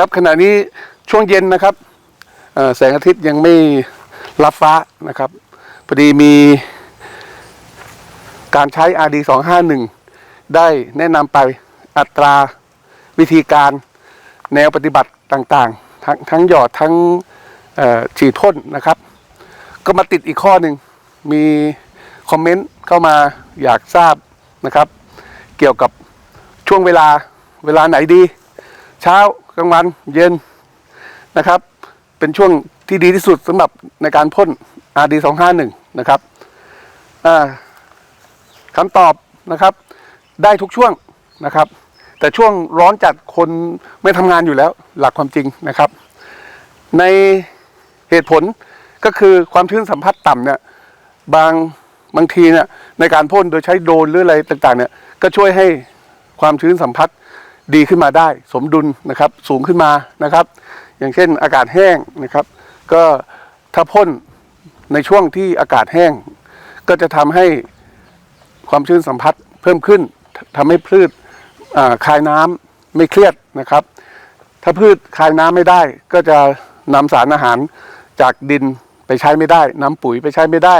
ครับขณะนี้ช่วงเย็นนะครับแสงอาทิตย์ยังไม่รับฟ้านะครับพอดีมีการใช้ RD 251ได้แนะนำไปอัตราวิธีการแนวปฏิบัติต่างๆ ทั้งทั้งหยอดทั้งฉีดพ่นนะครับ ก็มาติดอีกข้อหนึ่งมีคอมเมนต์เข้ามาอยากทราบนะครับ เกี่ยวกับช่วงเวลาเวลาไหนดี เช้า กลางวันเย็นนะครับ เป็นช่วงที่ดีที่สุดสำหรับในการพ่น RD 251นะครับอ่าคำตอบนะครับ ได้ทุกช่วงนะครับ แต่ช่วงร้อนจัดคนไม่ทำงานอยู่แล้วหลักความจริงนะครับ ในเหตุผลก็คือความชื้นสัมผัสต่ำเนี่ยบางบางทีเนี่ยในการพ่นโดยใช้โดรนหรืออะไรต่างๆเนี่ยก็ช่วยให้ความชื้นสัมผัส ดีขึ้นมาได้ สมดุลนะครับสูงขึ้นมานะครับ อย่างเช่นอากาศแห้งนะครับ ก็ถ้าพ่นในช่วงที่อากาศแห้ง ก็จะทำให้ความชื้นสัมผัสเพิ่มขึ้นทำให้พืชอ่าคายน้ำไม่เครียดนะครับ ถ้าพืชคายน้ำไม่ได้ ก็จะนำสารอาหารจากดินไปใช้ไม่ได้นำปุ๋ยไปใช้ไม่ได้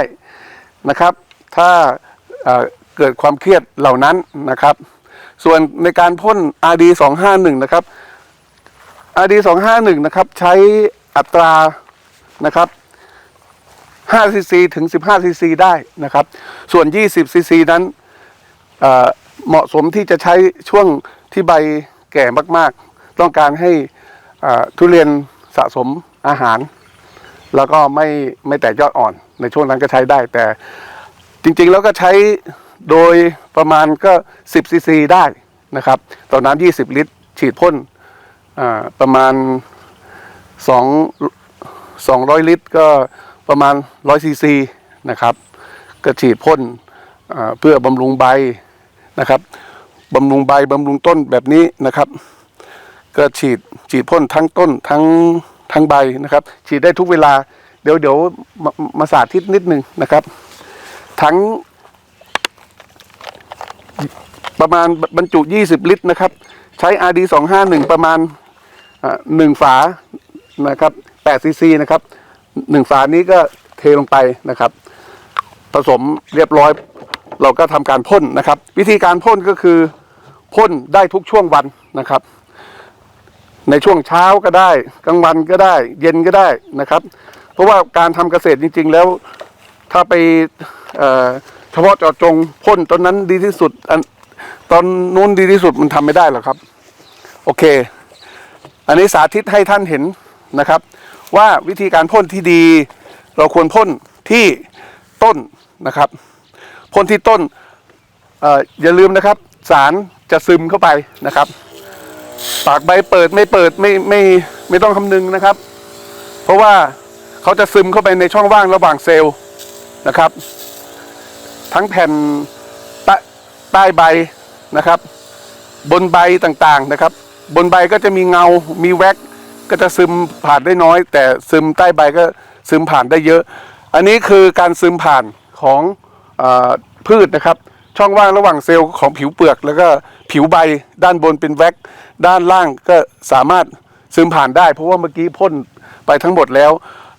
นะครับ ถ้าเกิดความเครียดเหล่านั้นนะครับ ส่วนในการพ่น RD 251นะครับ RD 251นะครับใช้อัตรานะครับ5 cc ถึง 15 cc ได้นะครับ ส่วน 20 cc นั้นเเหมาะสมที่จะใช้ช่วงที่ใบแก่มากๆ ต้องการให้ทุเรียนสะสมอาหาร แล้วก็ไม่ไม่แตกยอดอ่อน ในช่วงนั้นก็ใช้ได้แต่จริงๆ แล้วก็ใช้ โดยประมาณก็ 10ซีซีได้นะครับต่อน้ำ20 ลิตร ฉีดพ่นประมาณ 2 200 ลิตร ก็ประมาณ 100ซีซีนะครับ ก็ฉีดพ่นเพื่อบำรุงใบนะครับบำรุงใบบำรุงต้นแบบนี้นะครับ ก็ฉีดฉีดพ่นทั้งต้นทั้งทั้งใบนะครับ ฉีดได้ทุกเวลาเดี๋ยวเดี๋ยวมามาสาธิตนิดนึงนะครับ ทั้ง ประมาณบรรจุ 20 ลิตรนะครับ ใช้ RD 251 ประมาณหนึ่งฝานะครับ8ซีซีนะครับหนึ่งฝานี้ก็เทลงไปนะครับ ผสมเรียบร้อย เราก็ทำการพ่นนะครับ วิธีการพ่นก็คือพ่นได้ทุกช่วงวันนะครับ ในช่วงเช้าก็ได้กลางวันก็ได้ เย็นก็ได้นะครับ เพราะว่าการทำเกษตรจริง ๆ แล้วถ้าไปเอ่อ ฉพาะเจาะจงพ่นตอนนั้นดีที่สุดอันตอนนู้นดีที่สุดมันทำไม่ได้หรอกครับ โอเค อันนี้สาธิตให้ท่านเห็นนะครับ ว่าวิธีการพ่นที่ดี เราควรพ่นที่ต้นนะครับพ่นที่ต้นอออย่าลืมนะครับ สารจะซึมเข้าไปนะครับ ปากใบเปิดไม่เปิดไม่ไม่ไม่ต้องคำนึงนะครับ เพราะว่าเขาจะซึมเข้าไปในช่องว่างระหว่างเซลล์นะครับ ทั้งแผ่นใต้ใบนะครับ บนใบต่างๆนะครับ บนใบก็จะมีเงา มีแว็ก ก็จะซึมผ่านได้น้อย แต่ซึมใต้ใบก็ซึมผ่านได้เยอะ อันนี้คือการซึมผ่านของอพืชนะครับ ช่องว่างระหว่างเซลล์ของผิวเปลือก แล้วก็ผิวใบด้านบนเป็นแว็ก ด้านล่างก็สามารถซึมผ่านได้ เพราะว่าเมื่อกี้พ่นไปทั้งหมดแล้ว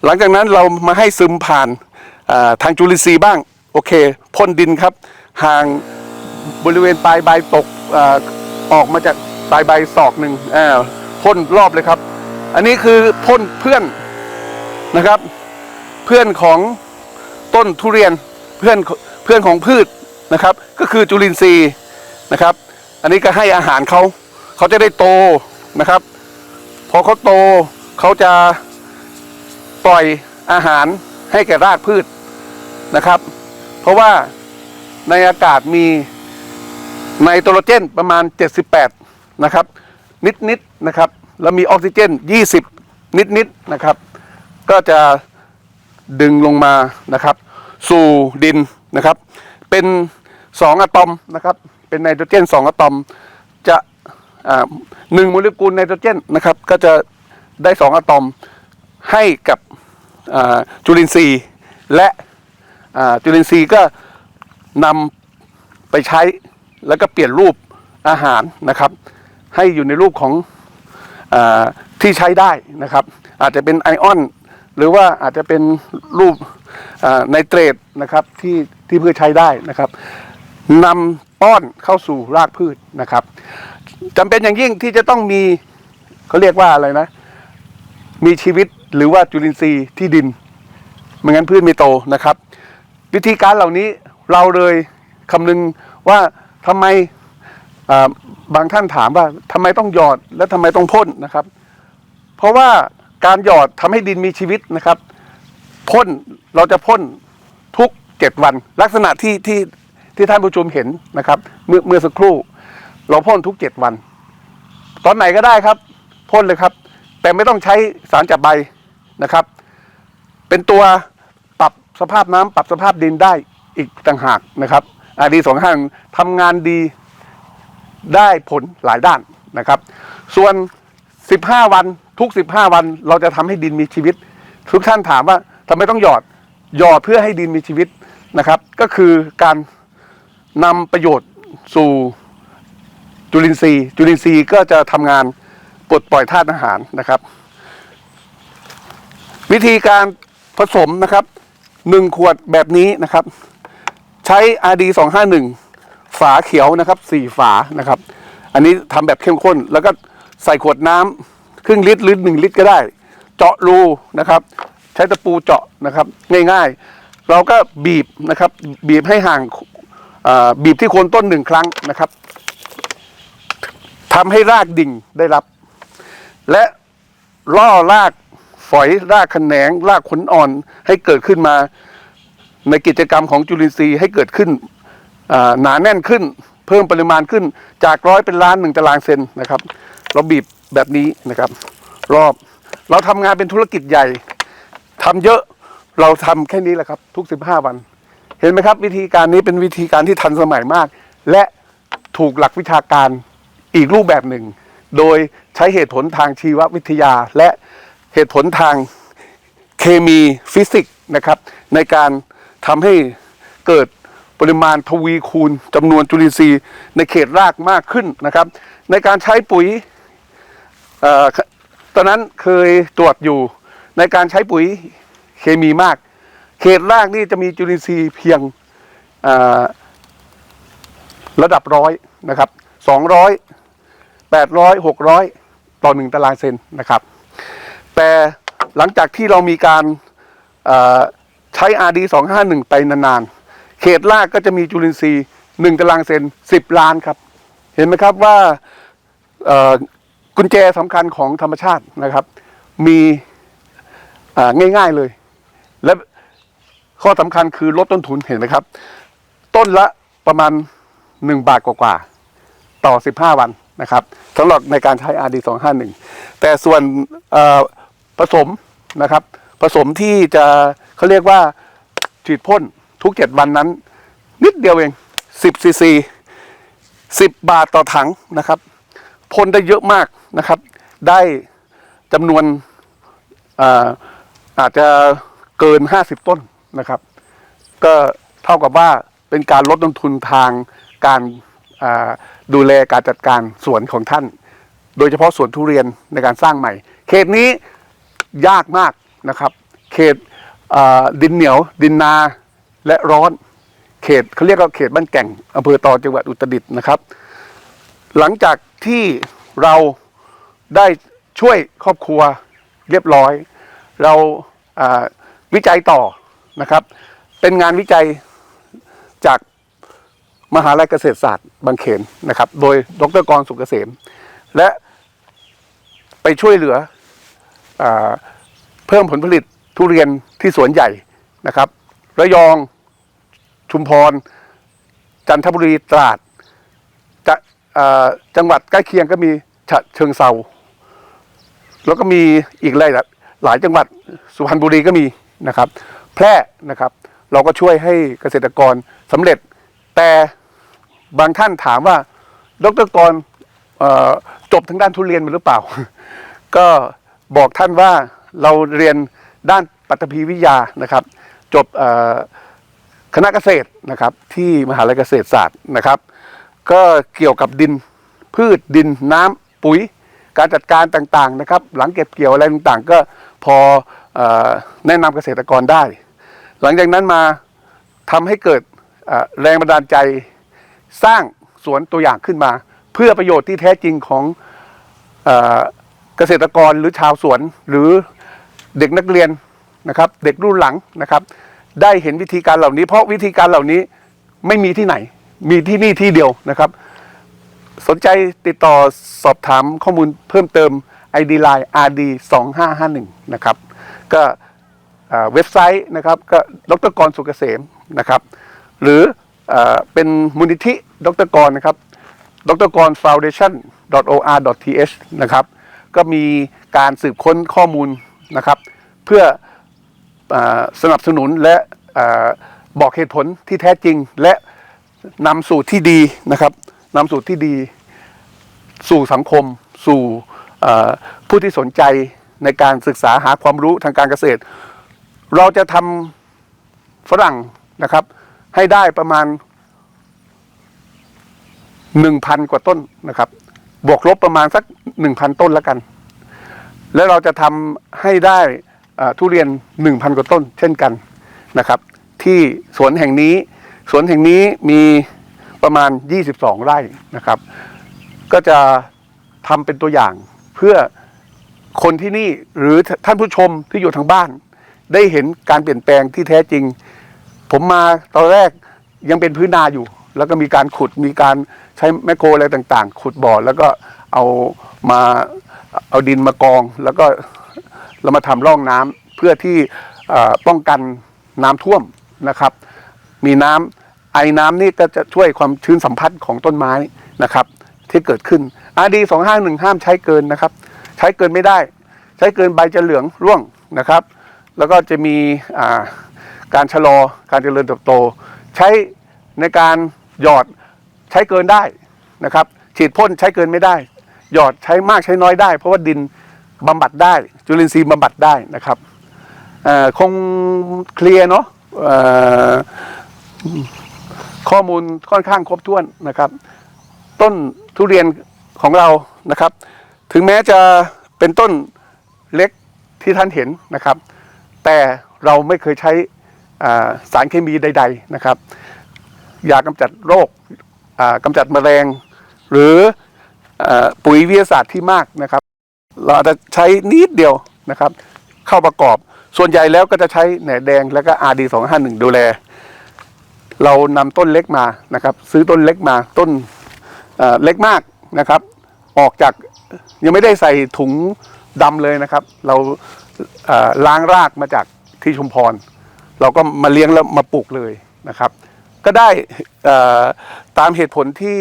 หลังจากนั้นเรามาให้ซึมผ่านทางจุลินทรีย์บ้าง โอเคพ่นดินครับ ห่างบริเวณปลายใบตกอออกมาจากปลายใบศอกหนึ่งอ่าพ่นรอบเลยครับ อันนี้คือพ่นเพื่อนนะครับ เพื่อนของต้นทุเรียนเพื่อนเพื่อนของพืชนะครับ ก็คือจุลินทรีย์นะครับ อันนี้ก็ให้อาหารเขาเขาจะได้โตนะครับ พอเขาโตเขาจะปล่อยอาหารให้แก่รากพืชนะครับ เพราะว่าในอากาศมีไนโตรเจนประมาณ 78 นะครับ นิดๆนะครับ แล้วมีออกซิเจน 20 นิดๆนะครับ ก็จะดึงลงมานะครับ สู่ดินนะครับ เป็น 2 อะตอมนะครับ เป็นไนโตรเจน 2 อะตอม จะหนึ่งโมเลกุลไนโตรเจนนะครับ ก็จะได้ 2 อะตอมให้กับจุลินทรีย์และ จุลินทรีย์ก็นำไปใช้แล้วก็เปลี่ยนรูปอาหารนะครับ ให้อยู่ในรูปของอที่ใช้ได้นะครับ อาจจะเป็นไอออน หรือว่าอาจจะเป็นรูปไนเตรตนะครับที่ที่พืชใช้ได้นะครับนำป้อนเข้าสู่รากพืชนะครับจำเป็นอย่างยิ่งที่จะต้องมีเขาเรียกว่าอะไรนะ มีชีวิตหรือว่าจุลินทรีย์ที่ดินไม่งั้นพืชไม่โตนะครับ วิธีการเหล่านี้เราเลยคำนึงว่าทำไมบางท่านถามว่าทำไมต้องหยอดและทำไมต้องพ่นนะครับ เพราะว่าการหยอดทำให้ดินมีชีวิตนะครับพ่นเราจะพ่นทุกเจ็ดวัน ลักษณะที่ที่ที่ท่านผู้ชมเห็นนะครับ เมื่อเมื่อสักครู่ เราพ่นทุกเจ็ดวัน ตอนไหนก็ได้ครับพ่นเลยครับ แต่ไม่ต้องใช้สารจับใบนะครับ เป็นตัว สภาพน้ำปรับสภาพดินได้อีกต่างหากนะครับอาดีสองห้างทำงานดีได้ผลหลายด้านนะครับ ส่วน 15 วันทุก 15 วันเราจะทำให้ดินมีชีวิต ทุกท่านถามว่าทำไมต้องหยอดหยอดเพื่อให้ดินมีชีวิตนะครับ ก็คือการนำประโยชน์สู่จุลินทรีย์ จุลินทรีย์ก็จะทำงานปลดปล่อยธาตุอาหารนะครับ วิธีการผสมนะครับ หนึ่งขวดแบบนี้นะครับ ใช้ RD 251 ฝาเขียวนะครับสี่ฝานะครับ อันนี้ทำแบบเข้มข้น แล้วก็ใส่ขวดน้ำครึ่งลิตรหรือหนึ่งลิตรก็ได้ เจาะรูนะครับ ใช้ตะปูเจาะนะครับ ง่ายๆ เราก็บีบนะครับ บีบให้ห่างบีบที่โคนต้นหนึ่งครั้งนะครับทำให้รากดิ่งได้รับ และล่อราก ฝอยรากแขนงรากขนอ่อนให้เกิดขึ้นมา ในกิจกรรมของจุลินทรีย์ให้เกิดขึ้นหนาแน่นขึ้น เพิ่มปริมาณขึ้นจากร้อยเป็นล้านหนึ่งตารางเซนนะครับ เราบีบแบบนี้นะครับ รอบเราทำงานเป็นธุรกิจใหญ่ทำเยอะเราทำแค่นี้แหละครับ ทุก 15 วัน เห็นไหมครับ วิธีการนี้เป็นวิธีการที่ทันสมัยมาก และถูกหลักวิชาการอีกรูปแบบหนึ่ง โดยใช้เหตุผลทางชีววิทยาและ เหตุผลทางเคมีฟิสิกส์นะครับ ในการทำให้เกิดปริมาณทวีคูณจำนวนจุลินทรีย์ในเขตรากมากขึ้นนะครับ ในการใช้ปุ๋ยอตอนนั้นเคยตรวจอยู่ในการใช้ปุ๋ยเคมีมาก เขตรากนี่จะมีจุลินทรีย์เพียงระดับร้อยนะครับสองร้อยแปดร้อยหกร้อยต่อหนึ่งตารางเซนนะครับ แต่หลังจากที่เรามีการเอ่อใช้ RD 251 ไปนานๆ เขตรากก็จะมีจุลินทรีย์หนึ่งตารางเซนสิบล้านครับ เห็นไหมครับว่ากุญแจสำคัญของธรรมชาตินะครับ มีง่ายๆเลย และข้อสำคัญคือลดต้นทุนเห็นไหมครับ ต้นละประมาณหนึ่งบาทกว่าๆ ต่อสิบห้าวันนะครับสำหรับในการใช้ RD 2 5 1แต่ส่วน ผสมนะครับ ผสมที่จะเขาเรียกว่าฉีดพ่นทุกเจ็ดวันนั้น นิดเดียวเองสิบซีซีสิบบาทต่อถังนะครับพ่นได้เยอะมากนะครับ ได้จำนวนอาอาจจะเกิน 50 ต้นนะครับ ก็เท่ากับว่าเป็นการลดต้นทุนทางการาดูแลการจัดการสวนของท่าน โดยเฉพาะสวนทุเรียนในการสร้างใหม่ เขตนี้ ยากมากนะครับ เขตดินเหนียว ดินนาและร้อน เขตเขาเรียกว่าเขตบ้านแก่งอำเภอตอจังหวัดอุตรดิตถ์นะครับ หลังจากที่เราได้ช่วยครอบครัวเรียบร้อย เราวิจัยต่อนะครับ เป็นงานวิจัยจากมหาลัยเกษตรศาสตร์บางเขนนะครับ โดยดรกรสุกเกษม และไปช่วยเหลือ เพิ่มผลผลิตทุเรียนที่สวนใหญ่นะครับระยองชุมพร จันทบุรีตราดจะจังหวัดใกล้เคียงก็มีฉะเชิงเซาแล้วก็มีอีกหลายหลายจังหวัดสุพรรณบุรีก็มีนะครับ แพร่นะครับ เราก็ช่วยให้เกษตรกรสำเร็จ แต่บางท่านถามว่าดรกรจบทางด้านทุเรียนมาหรือเปล่า ก็ บอกท่านว่าเราเรียนด้านปัตภีวิทยานะครับ จบคณะเกษตรนะครับ ที่มหาลัยเกษตรศาสตร์นะครับ ก็เกี่ยวกับดินพืชดินน้ำปุ๋ย การจัดการต่างๆนะครับ หลังเก็บเกี่ยวอะไรต่างๆ ก็พออแนะนำเกษตรกรได้ หลังจากนั้นมาทำให้เกิดแรงบันดาลใจสร้างสวนตัวอย่างขึ้นมา เพื่อประโยชน์ที่แท้จริงของ เกษตรกรหรือชาวสวนหรือเด็กนักเรียนนะครับ เด็กรุ่นหลังนะครับ ได้เห็นวิธีการเหล่านี้ เพราะวิธีการเหล่านี้ไม่มีที่ไหน มีที่นี่ที่เดียวนะครับ สนใจติดต่อสอบถามข้อมูลเพิ่มเติม ID Line RD 2551นะครับก็เว็บไซต์นะครับก็ดรกรสุกเกษมนะครับ หรือเอ่อเป็นมูลนิธิดรกรนะครับดรกร foundation or th นะครับ ก็มีการสืบค้นข้อมูลนะครับ เพื่ออสนับสนุนและอบอกเหตุผลที่แท้จริง และนำสู่ที่ดีนะครับนำสู่ที่ดี สู่สังคม สู่ผู้ที่สนใจในการศึกษาหาความรู้ทางการเกษตร เราจะทำฝรั่งนะครับ ให้ได้ประมาณหนึ่งพันกว่าต้นนะครับ บวกลบประมาณสักหนึ่งพันต้นแล้วกัน แล้วเราจะทำให้ได้ทุเรียนหนึ่งพันกว่าต้น เช่นกันนะครับ ที่สวนแห่งนี้ สวนแห่งนี้มีประมาณ 22 ไร่นะครับ ก็จะทำเป็นตัวอย่างเพื่อคนที่นี่หรือท่านผู้ชมที่อยู่ทางบ้าน ได้เห็นการเปลี่ยนแปลงที่แท้จริง ผมมาตอนแรกยังเป็นพื้นนาอยู่ แล้วก็มีการขุดมีการใช้แมคโครอะไรต่างๆ ขุดบ่อแล้วก็เอามาเอาดินมากอง แล้วก็เรามาทำร่องน้ำเพื่อที่ป้องกันน้ำท่วมนะครับ มีน้ำไอ้น้ำนี่ก็จะช่วยความชื้นสัมผัสของต้นไม้นะครับ ที่เกิดขึ้นอาดีสองห้าหนึ่งห้ามใช้เกินนะครับ ใช้เกินไม่ได้ ใช้เกินใบจะเหลืองร่วงนะครับ แล้วก็จะมีการชะลอการเจริญเติบโต ใช้ในการ หยอดใช้เกินได้นะครับ ฉีดพ่นใช้เกินไม่ได้ หยอดใช้มากใช้น้อยได้ เพราะว่าดินบำบัดได้ จุลินทรีย์บำบัดได้นะครับคงเคลียร์เนาะข้อมูลค่อนข้างครบถ้วนนะครับ ต้นทุเรียนของเรานะครับ ถึงแม้จะเป็นต้นเล็กที่ท่านเห็นนะครับ แต่เราไม่เคยใช้สารเคมีใด ๆนะครับ ยากำจัดโรคอ่ากำจัดแมลง หรืออปุ๋ยวิทยาศาสตร์ที่มากนะครับ เราอาจจะใช้นิดเดียวนะครับ เข้าประกอบส่วนใหญ่แล้วก็จะใช้แหนแดงแล้วก็ RD 2 5 1ดูแล เรานำต้นเล็กมานะครับ ซื้อต้นเล็กมาต้นเล็กมากนะครับ ออกจากยังไม่ได้ใส่ถุงดำเลยนะครับ เราล้างรากมาจากที่ชุมพร เราก็มาเลี้ยงแล้วมาปลูกเลยนะครับ ก็ได้ตามเหตุผลที่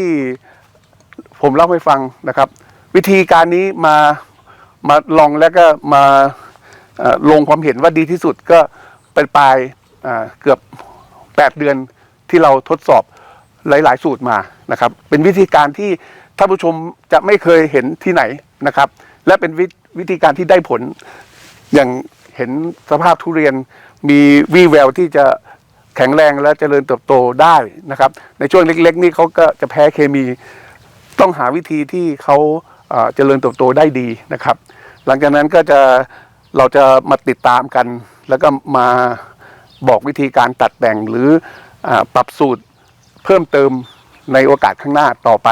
ผมเล่าให้ฟังนะครับ วิธีการนี้มามาลองแล้วก็มาลงความเห็นว่าดีที่สุดก็เป็นปลายเกือบ 8 เดือนที่เราทดสอบหลาย ๆ สูตรมานะครับ เป็นวิธีการที่ท่านผู้ชมจะไม่เคยเห็นที่ไหนนะครับ และเป็นววิธีการที่ได้ผลอย่างเห็นสภาพทุเรียนมีวี่แววที่จะ แข็งแรงและเจริญเติบโตได้นะครับ ในช่วงเล็ก ๆ นี่เขาก็จะแพ้เคมี ต้องหาวิธีที่เขาเจริญเติบโตได้ดีนะครับ หลังจากนั้นก็จะเราจะมาติดตามกัน แล้วก็มาบอกวิธีการตัดแต่งหรืออปรับสูตรเพิ่มเติมในโอกาสข้างหน้าต่อไป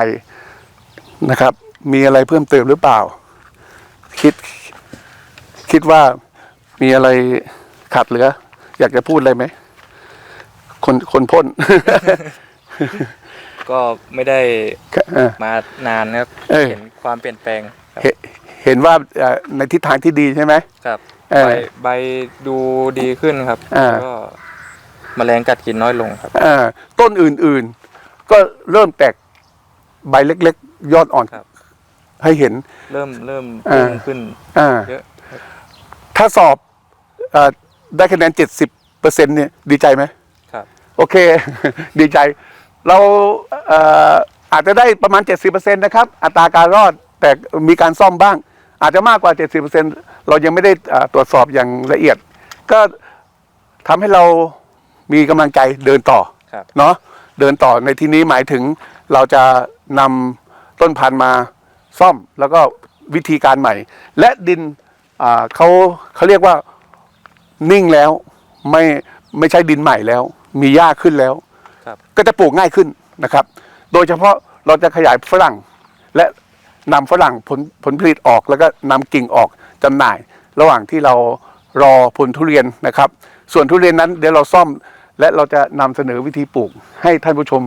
นะครับ มีอะไรเพิ่มเติมหรือเปล่า คิดคิดว่ามีอะไรขาดเหลือ อยากจะพูดอะไรไหม คนคนพ่น ก็ไม่ได้เออ มานานนะครับเออ เห็นความเปลี่ยนแปลงครับเห็นเห็นว่าเอ่อในทิศทางที่ดีใช่ไหม ครับเออใบใบดูดีขึ้นครับอ่า แล้วก็แมลงกัดกินน้อยลงครับอ่าต้นอื่นๆ ก็เริ่มแตกใบเล็กๆ ยอดอ่อน ครับ ให้เห็น เริ่มเริ่มอ่าพุ่งขึ้น อ่าเยอะ ถ้าสอบเออได้คะแนนเจ็ดสิบเปอร์เซ็นเนี่ยดีใจไหมครับ โอเค ดีใจ เราเอ่ออาจจะได้ประมาณ 70%นะครับ อัตราการรอดแต่มีการซ่อมบ้าง อาจจะมากกว่า 70%เรายังไม่ได้เอ่อตรวจสอบอย่างละเอียด ก็ทำให้เรามีกำลังใจเดินต่อครับเนาะเดินต่อในที่นี้หมายถึงเราจะนำต้นพันธุ์มาซ่อมแล้วก็วิธีการใหม่ และดินอ่าเขาเขาเรียกว่านิ่งแล้วไม่ไม่ใช่ดินใหม่แล้ว มีหญ้าขึ้นแล้ว ครับ ก็จะปลูกง่ายขึ้นนะครับ โดยเฉพาะเราจะขยายฝรั่ง และนำฝรั่งผลผลผลิตออกแล้วก็นำกิ่งออกจำหน่าย ระหว่างที่เรารอผลทุเรียนนะครับ ส่วนทุเรียนนั้นเดี๋ยวเราซ่อมและเราจะนำเสนอวิธีปลูก ให้ท่านผู้ชม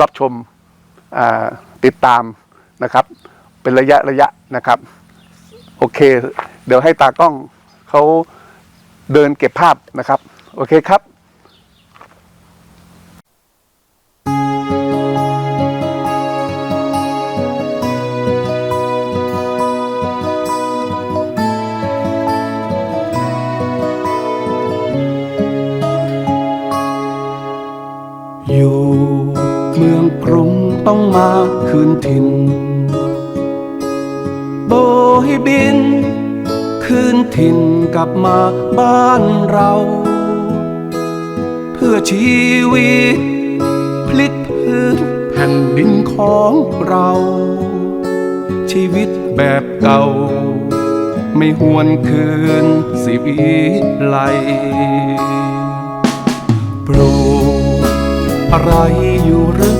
รับชมอ่าติดตามนะครับ เป็นระยะระยะนะครับ โอเค เดี๋ยวให้ตากล้องเขาเดินเก็บภาพนะครับ โอเคครับ ต้องมาคืนถิ่น โบให้บิน คืนถิ่นกลับมาบ้านเรา เพื่อชีวิต พลิกพื้นแผ่นดินของเรา ชีวิตแบบเก่า ไม่หวนคืนสิวิไลปลูกอะไรอยู่หรือ